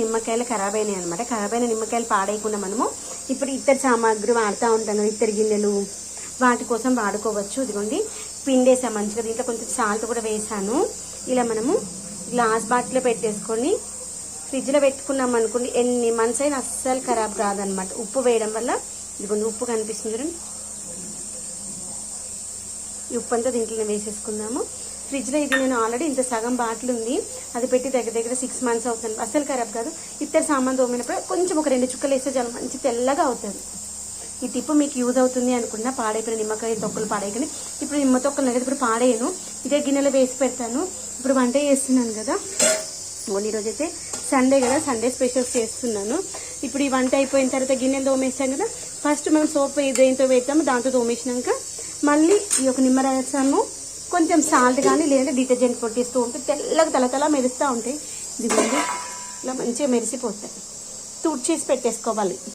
నిమ్మకాయలు ఖరాబ్ అయినాయి అనమాట ఖరాబ్ అయిన నిమ్మకాయలు పాడేయకుండా మనము ఇప్పుడు ఇతర సామాగ్రి వాడుతూ ఉంటాం కదా ఇతర గిన్నెలు వాటి కోసం వాడుకోవచ్చు. ఇదిగోండి పిండేసా మంచిగా. దీంట్లో కొంచెం సాల్ట్ కూడా వేసాను. ఇలా మనము గ్లాస్ బాటిల్లో పెట్టేసుకొని ఫ్రిడ్జ్లో పెట్టుకున్నాం అనుకోండి ఎన్ని మంత్స్ అయినా అస్సలు ఖరాబ్ కాదనమాట ఉప్పు వేయడం వల్ల ఇదిగోండి ఉప్పు కనిపిస్తుంది చూడండి. ఈ ఉప్పు అంతా దీంట్లో వేసేసుకుందాము. ఫ్రిడ్జ్లో ఇది నేను ఆల్రెడీ ఇంత సగం బాటిల్ ఉంది. అది పెట్టి దగ్గర దగ్గర సిక్స్ మంత్స్ అవుతుంది. అస్సలు ఖరాబ్ కాదు. ఇద్దరు సామాన్ తోమినప్పుడు కొంచెం ఒక రెండు చుక్కలు వేస్తే చాలా మంచి తెల్లగా అవుతుంది. ఈ టిప్పు మీకు యూజ్ అవుతుంది అనుకున్నా పాడైపోయిన నిమ్మకాయ తొక్కలు పాడైపోయినాయి. ఇప్పుడు నిమ్మ తొక్కలు అనేది ఇప్పుడు పాడేయను. ఇదే గిన్నెలో వేసి పెడతాను. ఇప్పుడు వంట చేస్తున్నాను కదా. ఓన్లీ రోజు అయితే సండే కదా. సండే స్పెషల్స్ చేస్తున్నాను. ఇప్పుడు ఈ వంట అయిపోయిన తర్వాత గిన్నెలు తోమేస్తాం కదా. ఫస్ట్ మనం సోప్ దేంతో వేస్తాము దాంతో తోమేసినాక మళ్ళీ ఈ యొక్క నిమ్మరసము కొంచెం సాల్ట్ కానీ లేదంటే డిటర్జెంట్ కొట్టేస్తూ ఉంటే తెల్లగా తల మెరుస్తూ ఉంటాయి. ఇదిగోండి ఇలా మంచిగా మెరిసిపోతాయి. తుడిచేసి పెట్టేసుకోవాలి.